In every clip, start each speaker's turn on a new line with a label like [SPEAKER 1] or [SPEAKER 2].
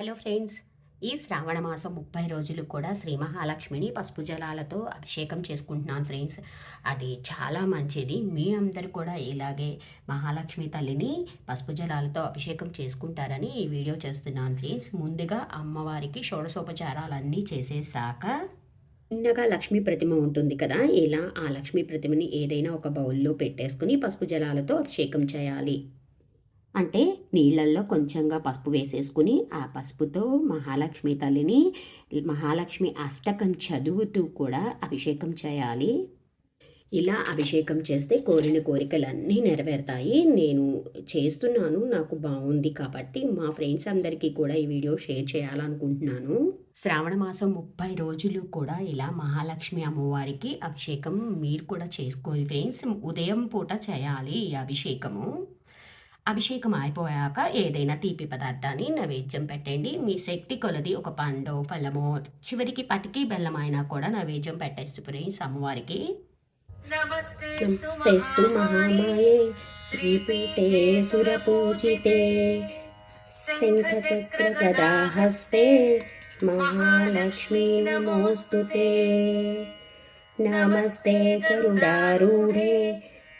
[SPEAKER 1] Hello friends ఈ శ్రావణ మాసం ముప్పై రోజులు కూడా శ్రీ మహాలక్ష్మిని పసుపు జలాలతో అభిషేకం చేసుకుంటున్నాను ఫ్రెండ్స్. అది చాలా మంచిది. మీ అందరు కూడా ఇలాగే మహాలక్ష్మి తల్లిని పసుపు జలాలతో అభిషేకం చేసుకుంటారని ఈ వీడియో చేస్తున్నాను ఫ్రెండ్స్. ముందుగా అమ్మవారికి షోడశోపచారాలన్నీ చేసేసాక చిన్నగా లక్ష్మీ ప్రతిమ ఉంటుంది కదా ఇలా ఆ లక్ష్మీ ప్రతిమని ఏదైనా ఒక బౌల్లో పెట్టేసుకుని పసుపు జలాలతో అభిషేకం చేయాలి. అంటే నీళ్ళల్లో కొంచెంగా పసుపు వేసేసుకుని ఆ పసుపుతో మహాలక్ష్మి తల్లిని మహాలక్ష్మి అష్టకం చదువుతూ కూడా అభిషేకం చేయాలి. ఇలా అభిషేకం చేస్తే కోరిన కోరికలన్నీ నెరవేరుతాయి. నేను చేస్తున్నాను నాకు బాగుంది కాబట్టి మా ఫ్రెండ్స్ అందరికీ కూడా ఈ వీడియో షేర్ చేయాలనుకుంటున్నాను. శ్రావణ మాసం ముప్పై రోజులు కూడా ఇలా మహాలక్ష్మి అమ్మవారికి అభిషేకం మీరు కూడా చేసుకోండి. ఫ్రెండ్స్ ఉదయం పూట చేయాలి ఈ అభిషేకము. అభిషేకం అయిపోయాక ఏదైనా తీపి పదార్థాన్ని నైవేద్యం పెట్టండి. మీ శక్తి కొలది ఒక పండు ఫలము చివరికి పటికి బెల్లం అయినా కూడా నైవేద్యం పెట్టేస్తూ ఫ్రెండ్స్ అమ్మవారికి నమస్తేస్తు మహామాయే శ్రీపీఠే సురపూజితే మహాలక్ష్మీ నమోస్తుతే. నమస్తే కరుణారూఢే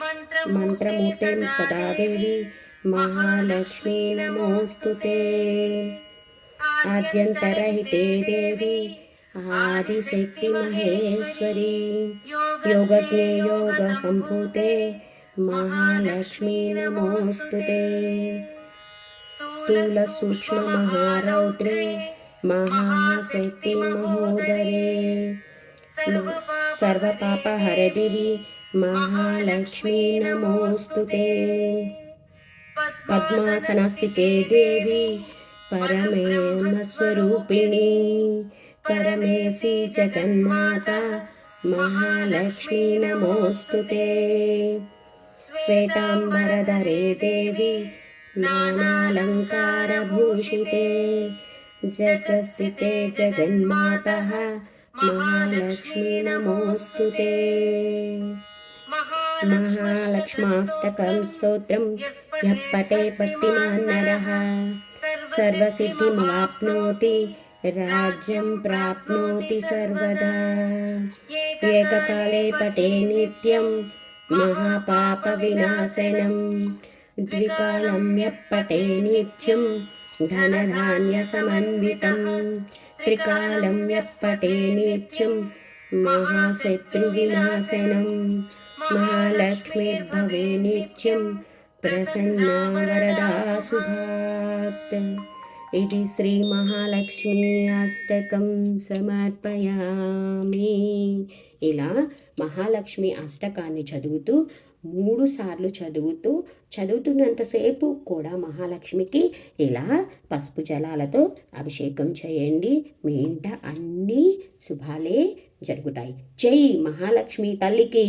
[SPEAKER 1] మంత్రమూర్తే సదా దేవి మహాలక్ష్మీ నమోస్తు ఆద్యంతరహితే దేవి ఆదిశక్తి మహేశ్వరి. యోగజ్ఞే యోగసంభూతే మహాలక్ష్మీ నమోస్తు స్థూల సూక్ష్మ మహారౌద్రే మహాశక్తి మహోదరే. సర్వపాప హరదివి महालक्ष्मी नमोऽस्तु ते पद्मासनस्थिते देवी परमेमस्वरूपिणी परमेशि जगन्माता महालक्ष्मी नमोऽस्तु ते श्वेताम्बरधरे देवी नानालङ्कारभूषिते जगत्सिते जगन्मातः महालक्ष्मी नमोऽस्तु ते महालक्ष्माष्टकं स्तोत्रं यः पटे पट्टिमान् नरः सर्वसिद्धिमवाप्नोति राज्यं प्राप्नोति सर्वदा एककाले पटे नित्यं महापापविनाशनं द्विकालं यः पटे नित्यं धनधान्यसमन्वितं त्रिकालं यः पटे नित्यं महाशत्रुविनाशनं महालक्ष्मीर्भवे नित्यं प्रसन्ना वरदा शुभात् इति श्रीमहालक्ष्मी अष्टकं సమర్పయామి ఇలా మహాలక్ష్మి అష్టకాన్ని చదువుతూ మూడు సార్లు చదువుతూ చదువుతున్నంతసేపు కూడా మహాలక్ష్మికి ఇలా పసుపు జలాలతో అభిషేకం చేయండి మీ ఇంట అన్ని శుభాలే జరుగుతాయి జై మహాలక్ష్మి తల్లికి